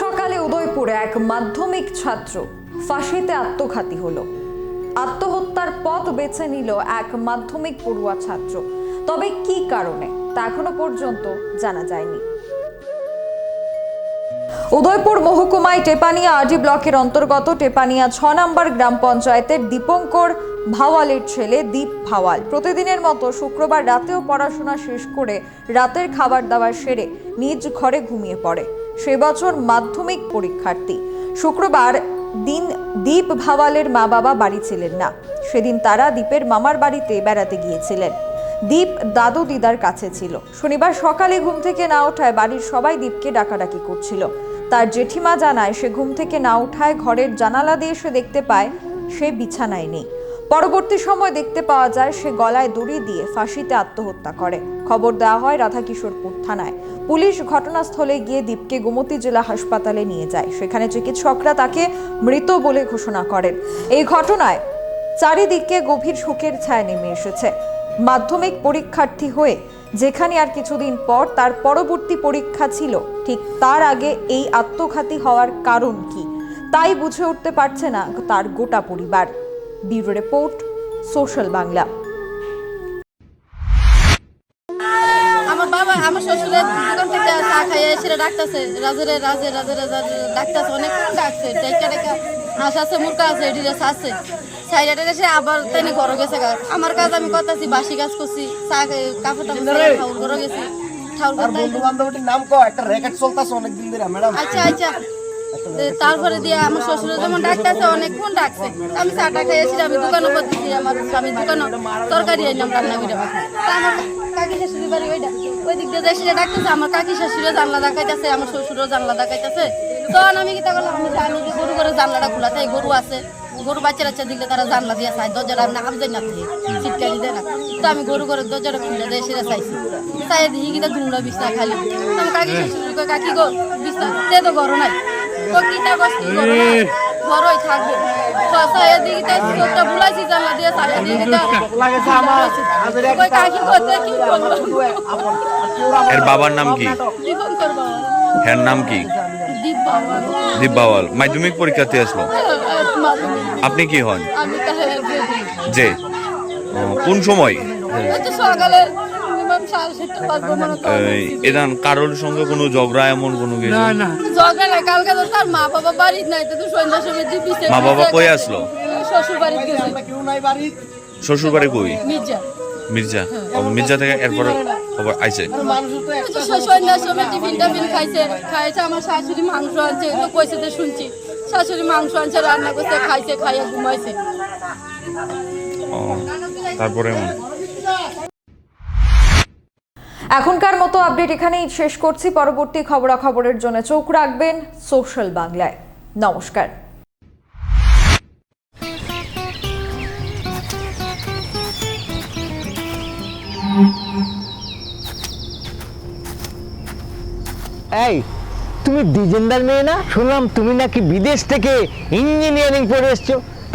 সকালে উদয়পুরে এক মাধ্যমিক ছাত্র ফাঁসিতে আত্মঘাতী হলো। আত্মহত্যার পথ বেছে নিল এক মাধ্যমিক পড়ুয়া ছাত্র। তবে কি কারণে তা এখনও পর্যন্ত জানা যায়নি। উদয়পুর মহকুমায় টেপানিয়া আরডি ব্লকের অন্তর্গত টেপানিয়া ছ নম্বর গ্রাম পঞ্চায়েতের দীপঙ্কর ভাওয়ালের ছেলে দীপ ভাওয়াল প্রতিদিনের মতো শুক্রবার রাতেও পড়াশোনা শেষ করে রাতের খাবার দাবার সেরে নিজ ঘরে ঘুমিয়ে পড়ে। সে বছর মাধ্যমিক পরীক্ষার্থী। শুক্রবার দিন দীপ ভাওয়ালের মা বাবা বাড়ি ছিলেন না। সেদিন তারা দীপের মামার বাড়িতে বেড়াতে গিয়েছিলেন। দীপ দাদু দিদার কাছে ছিল। শনিবার সকালে ঘুম থেকে না ওঠায় বাড়ির সবাই দীপকে ডাকাডাকি করছিল। তার জেঠিমা জানায়, সে ঘুম থেকে না ওঠায় ঘরের জানালা দিয়ে সে দেখতে পায়, সে বিছানায় নেই। পরবর্তী সময় দেখতে পাওয়া যায় সে গলায় দড়ি দিয়ে ফাঁসিতে আত্মহত্যা করে। খবর দেওয়া হয় রাধাকিশোরপুর থানায়। পুলিশ ঘটনাস্থলে গিয়ে দীপকে গোমতী জেলা হাসপাতালে নিয়ে যায়। সেখানে চিকিৎসকরা তাকে মৃত বলে ঘোষণা করেন। এই ঘটনায় চারিদিকে গভীর শোকের ছায়া নেমে এসেছে। মাধ্যমিক পরীক্ষার্থী হয়ে যেখানে আর কিছুদিন পর তার পরবর্তী পরীক্ষা ছিল, ঠিক তার আগে এই আত্মঘাতী হওয়ার কারণ কি, তাই বুঝে উঠতে পারছে না তার গোটা পরিবার। Bureau report Social Bangla. আমার বাবা আমার শ্বশুরের দোকান থেকে চা খাইয়ে এসে ডাকতেছে রাজেরে রাজে রাজে রাজে ডাকতেছে অনেকক্ষণ ডাকছে ডেকা ডেকা হাঁস আছে মুরগা আছে এটিরে আছে। সাইডে এসে আবার তেনি ঘর গেছে গা। আমার কাজ আমি করতেছি বাসি কাজ করছি চা কাপড় টাপড় ঘর গেছি। আর বন্ধু বান্ধবটির নাম কো একটা র্যাকেট চলতেছে অনেকদিন ধরে ম্যাডাম। আচ্ছা আচ্ছা। তারপরে দিয়ে আমার শ্বশুর যেমন ডাকতেছে, অনেকক্ষণ ডাকছে। আমি চাটা আমি দোকানও আমার স্বামীর দোকানে তরকারি আইলাম রান্না করে আমার কাকি শাশুড়ি বাড়ি ওইটা ওই দিক দিয়ে ডাকতেছে, আমার কাকি শাশুড়িও জানলা দেখাইতেছে, আমার শ্বশুরও জানলা দেখাইতেছে। তখন আমি কি করলাম, আমি জানি যে গরু করে জানলাটা খোলা তাই গরু আছে, গরু বাচ্চা বাচ্চা দিলে তারা জানলা দিয়ে চাই আমি না দেয় না। তো আমি গরু করে দরজাটা খুলে দিয়ে সেটা চাইছি। চাই দেখি কিনা দুমড়া বিছনা খালি। আমি কাকি শাশুড়ি কাকি গো, বিছনা তে তো ঘর নাই। কিতা কষ্ট ঘরই থাকব। চাই এদিকে তাই চোখটা বুলাইছি জানলা দিয়ে চাই এদিকে লাগেছে আমার আজের এক কই কাকি করতে কি বলব এর বাবার নাম কি? করব এর নাম কি? দীপ বাবা। দীপ বাওয়াল। মাধ্যমিক পরীক্ষাতে আসলো? আপনি কি হন? আমি যে কোন সময়? সকালে এদান কারোর সঙ্গে কোনো ঝগড়া এমন কোনো কিছু? জগা না। কালকে তো তার মা বাবা বাড়ি নাই তো তুই সন্ধ্যার সময় দিবি মা বাবা কই আসলো? শ্বশুর বাড়ি গেছে। কেউ নাই বাড়ি শ্বশুর বাড়ি কই? মির্জা। মির্জা? ও, মির্জা থেকে এরপর খবর আইছে। সন্ধ্যার সময় টিফিন টাফিন খাইছে খাইছে আমার শাশুড়ি মাংস আনছে তো কইছে তো শুনছি শাশুড়ি মাংস আনছে রান্না করছে খাইছে খাইয়ে ঘুমাইছে। ও, তারপরে এমন? এখনকার মতো আপডেট এখানেই শেষ করছি। পরবর্তী খবরাখবরের জন্য চোখ রাখবেন সোশ্যাল বাংলায়। নমস্কার। এই, তুমি ডিজেন্দার মেয়ে না? শুনলাম তুমি নাকি বিদেশ থেকে ইঞ্জিনিয়ারিং পড়ে এসছো।